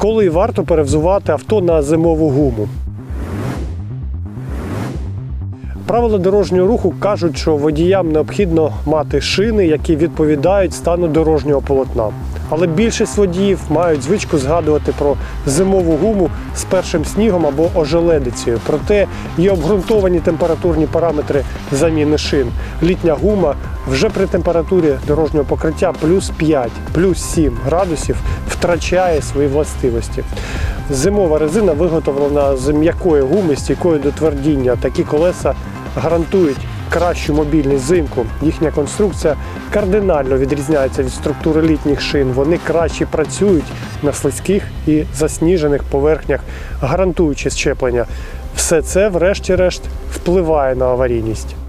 Коли варто перевзувати авто на зимову гуму? Правила дорожнього руху кажуть, що водіям необхідно мати шини, які відповідають стану дорожнього полотна. Але більшість водіїв мають звичку згадувати про зимову гуму з першим снігом або ожеледицею. Проте є обґрунтовані температурні параметри заміни шин. Літня гума вже при температурі дорожнього покриття плюс 5, плюс 7 градусів втрачає свої властивості. Зимова резина виготовлена з м'якої гуми, стійкою до твердіння. Такі колеса гарантують кращу мобільність взимку. Їхня конструкція кардинально відрізняється від структури літніх шин. Вони краще працюють на слизьких і засніжених поверхнях, гарантуючи щеплення. Все це, врешті-решт, впливає на аварійність.